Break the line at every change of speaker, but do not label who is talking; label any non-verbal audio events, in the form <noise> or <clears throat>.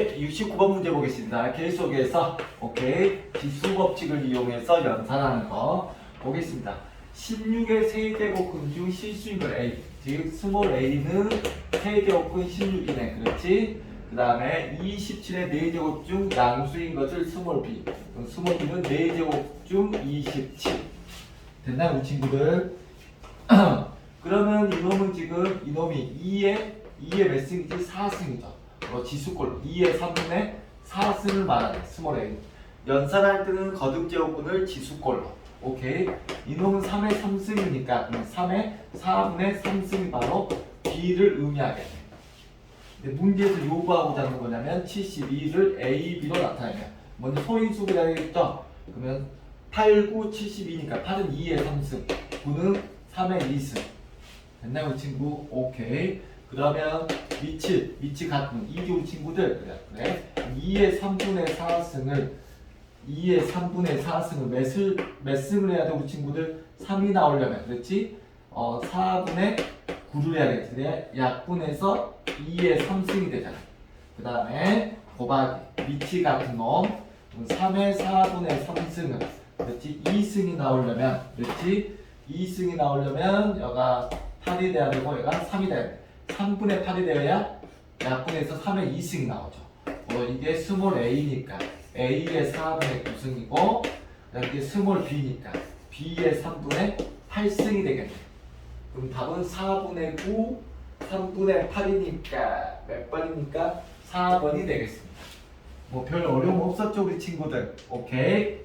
69번 문제 보겠습니다. 계속해서 오케이 지수 법칙을 이용해서 연산하는 거 보겠습니다. 16의 세제곱근 중 실수인 걸 A 즉 스몰 a는 세제곱근 16이네 그렇지? 그 다음에 27의 4제곱 중 양수인 것을 스몰 b 그럼 스몰 b는 4제곱 중27 됐나요 우리 친구들? <clears throat> 그러면 이놈은 지금 이놈이 2의 2의 몇 승이지? 4승이죠. 어, 지수꼴 2의 3분의 4승을 말하는 스몰 a. 연산할 때는 거듭 제곱근을 지수꼴로. 오케이. 이놈은 3의 3승이니까 3의 4분의 3승이 바로 b를 의미하게 돼. 근데 문제에서 요구하고자 하는 거냐면 72를 a, b로 나타내면 먼저 소인수를 해야겠죠? 그러면 8, 9, 72니까 8은 2의 3승, 9는 3의 2승. 됐나요, 친구? 오케이. 그러면 미치, 미치 같은 이우 친구들. 그래, 그래. 2의 3분의 4승을 2의 3분의 4승을 몇을, 몇 승을 해야 돼, 우리 친구들? 3이 나오려면, 그렇지? 어, 4분의 9를 해야겠지. 그래? 약분해서 2의 3승이 되잖아. 그 다음에 곱하기 미치 같은 놈 3의 4분의 3승을 그렇지 2승이 나오려면 그렇지 2승이 나오려면 여가 8이 돼야 되고 얘가 3이 돼야 돼 3분의 8이 되어야 약분해서 3의 2승이 나오죠 어, 이게 스몰 a니까 a의 4분의 9승이고 이게 스몰 b니까 b의 3분의 8승이 되겠네 그럼 답은 4분의 9 3분의 8이니까 몇 번이니까 4번이 되겠습니다. 뭐 별 어려움 없었죠 우리 친구들. 오케이.